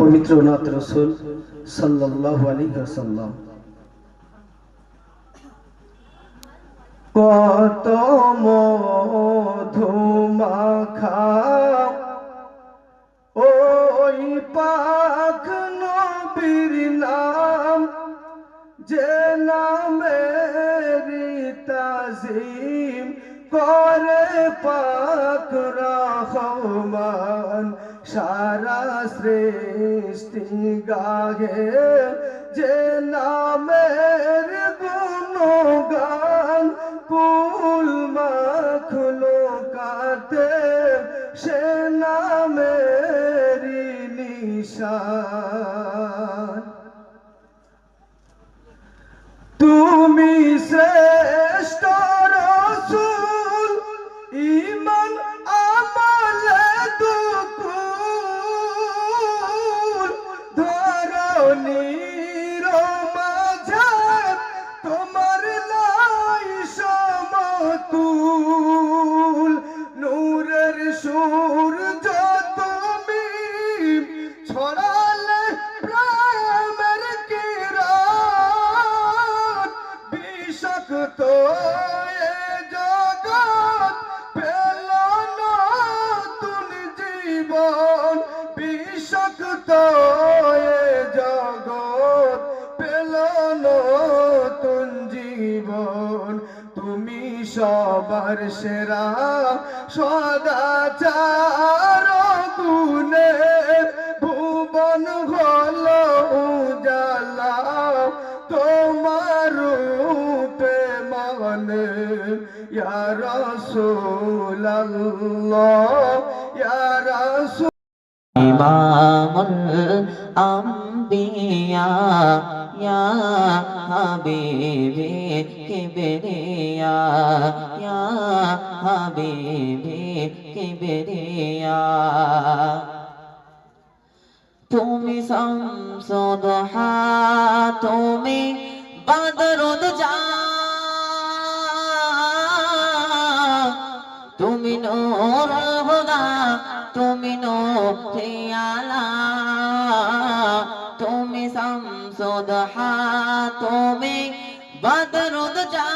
পবিত্র নাথ রসুল সাল্লাল্লাহু আলাইহি ওয়াসাল্লাম। কত মধুমাখা ওই পাক নবীর নাম যে নামেরি তাজিম করে পাক রহমান সারা সৃষ্টি গাহে যে নামের গুণগান কুল মখলুকাতে সে নামেরি নিশান। জীবন বিষাক্ত জগৎ পেল নতুন জীবন। তুমি সবার সেরা সদাচার গুণে ভুবন হল উজালা। তোমার রূপে মানে ইয়া রাসূলুল্লাহ, ইয়া ইমামুল আম্বিয়া, ইয়া হাবিবি কিবরিয়া, ইয়া হাবিবি কিবরিয়া। তুমি শামসুদহা তুমি বদরুদ যা তুমি নূর হুদা তুমি নূরে আলা তুমি শামসুদহা তুমি বদরুদ যা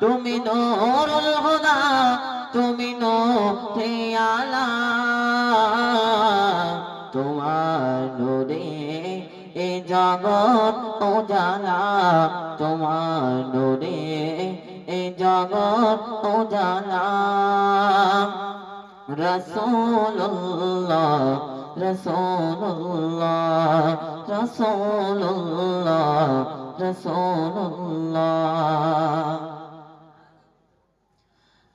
তুমি নূরুল হুদা, তুমি নূরে আলা তোমার নূরে এ জগৎ উজালা, তোমার জগৎ উজালা রসুল্লাহ রসুল্লাহ রসুল্লাহ রসুল্লাহ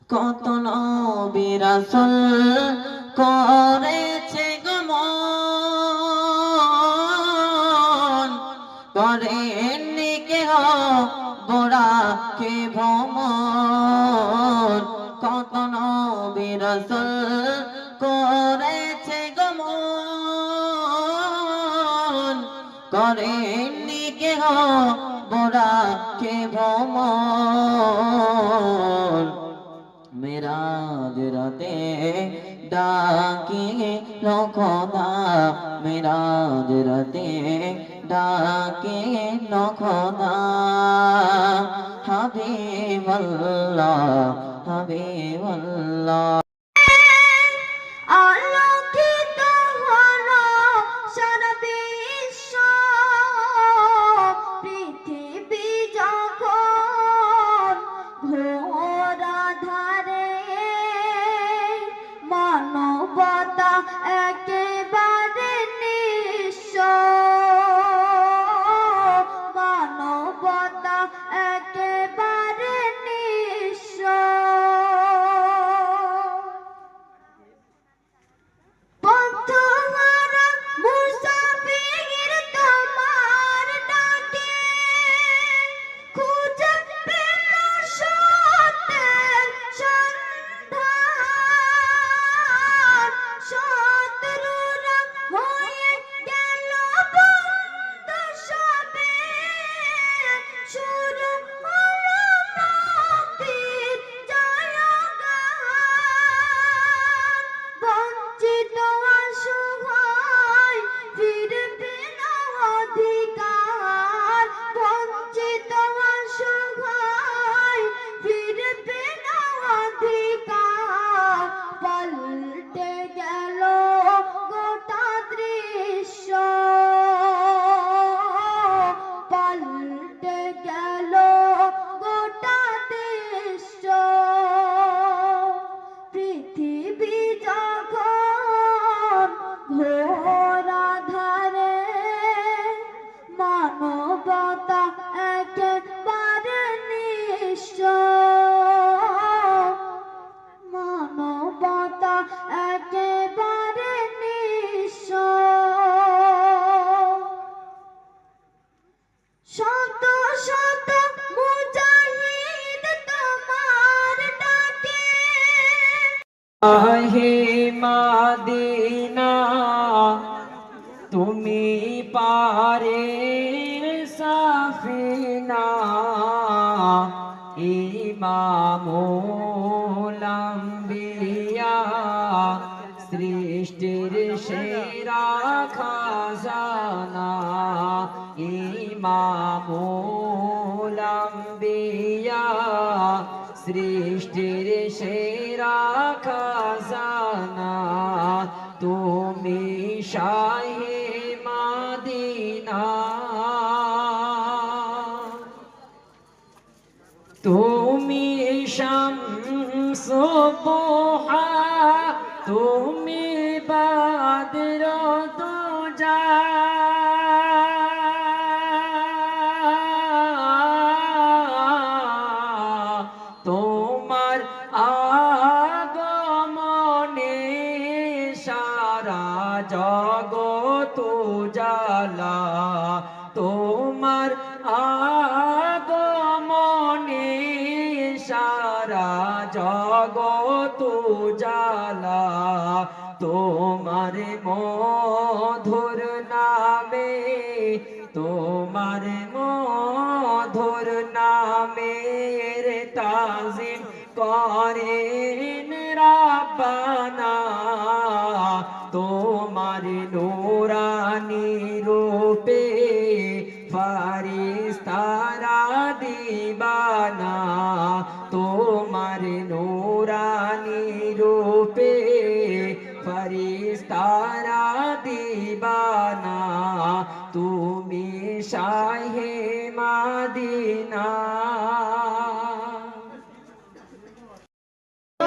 কত নবী রাসূল করেছে কত নবী করেছে গমন। করেননি কেহ গোড়া কে ভ্রমণ। মেরাজ রাতে ডাকি নখদা। মেরাজ রাতে ডাকি নখদা। হাবিবাল্লাহ হাবিবাল্লাহ সৃষ্টির সেরা খাজানা। তুমি শাহে মাদিনা। তুমি শাম শামসুবহা তোমার আগমনে তাজিম করেন রাব্বানা, তোমার নোরানি রূপে ফারিস্তারা দিবানা, তোমার নোরানি রূপে ফরিস্তারা দিবানা, তুমি শাহে মাদিনা।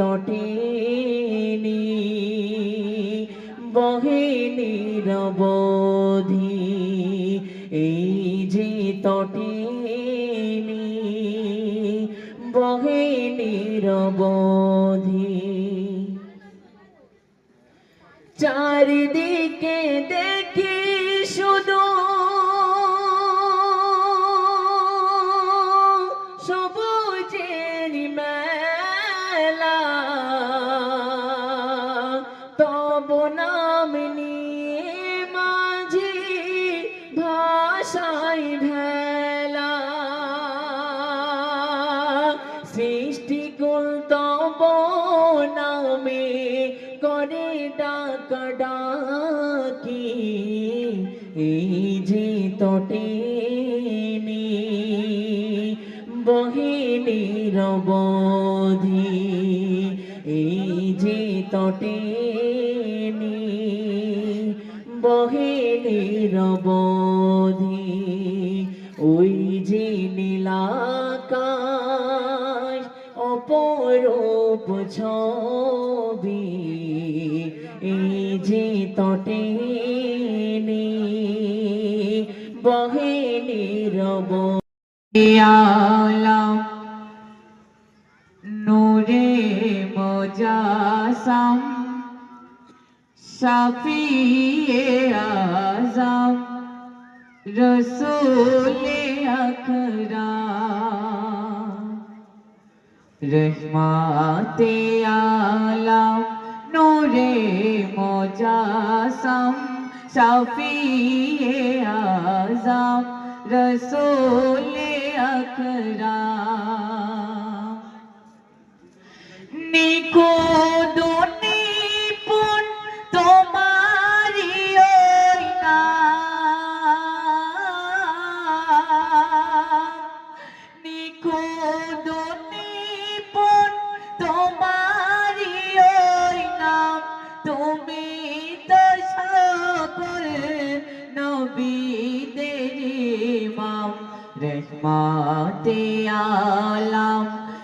তটেনি বহে নিরবধি। এই যে তটেনি বহে নিরবধি। চারিদিকে দেখি বেলা নিরবধি এই যে তটেনি বহে নিরবধি। ওই যে নীলাকাশ, অপরূপ ছবি। এই যে তটেনি বহে নিরব আলাম مجاسم شفیع اعظم رسول اکرام رحمت عالم نور مجاسم شفیع اعظم رسول اکرام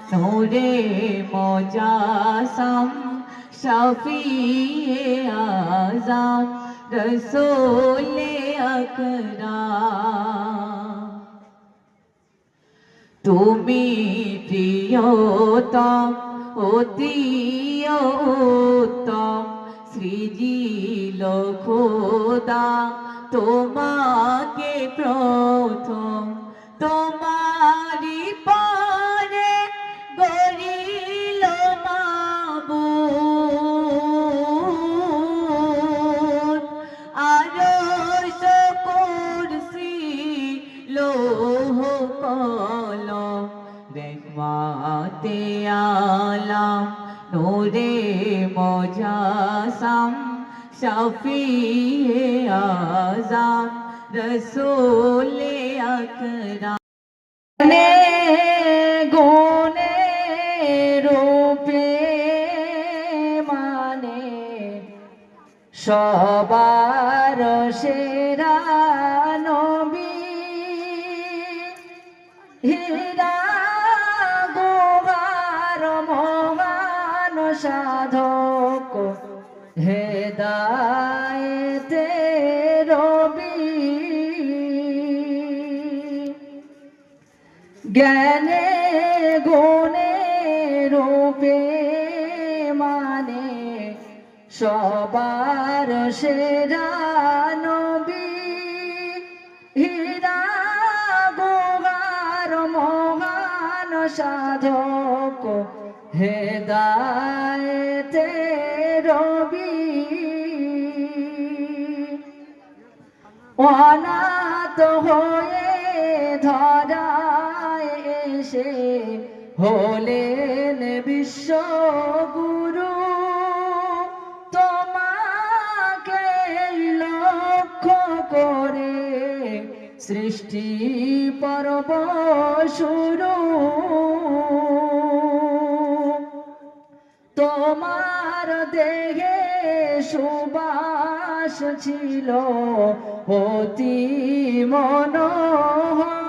আলাম নূরে মোজাসাম শফিয়ে আজম রসোলে আকরাম তুমি প্রিয়তম অতি উত্তম সৃজিল খোদা তোমাকে প্রথম তোমারি আজম রসুলে আকরাম নে গুণে রূপে মানে সবার সেরা মানে সবার সেরা নবী। হীরা গোগার মহান সাধক হেদায়েতে রবি। অনাথ হয়ে ধরায় এসে হলেন বিশ্বগুরু তোমাকে লক্ষ্য করে সৃষ্টি পর্ব শুরু। তোমার দেহে সুবাস ছিল অতি মনোহর।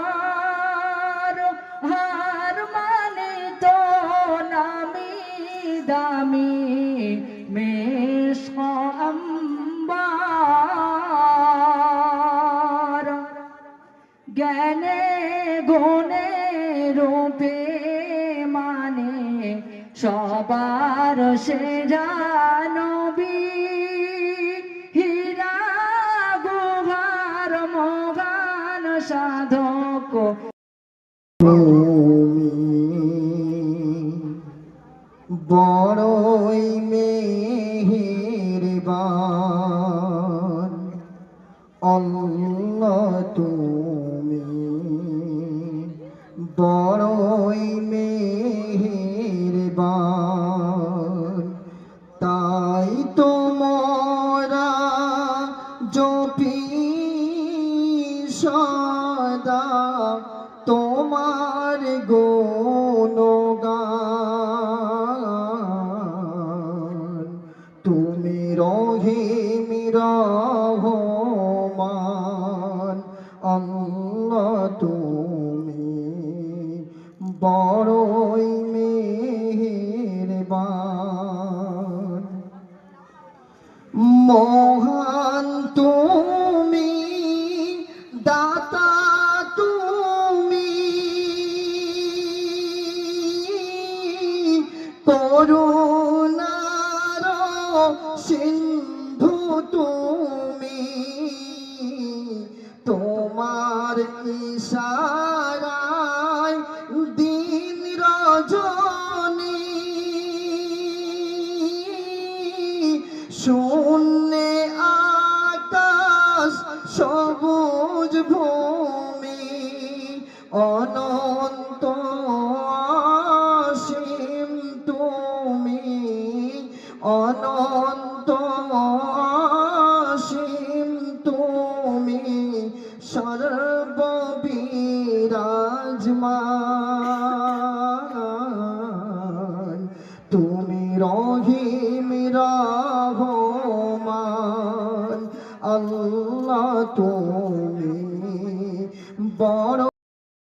সবার সে জানবি। হীরা গুহার মগান সাধক। বড়ই তোমার করুণার সিন্ধু তুমি তোমার ইশারায়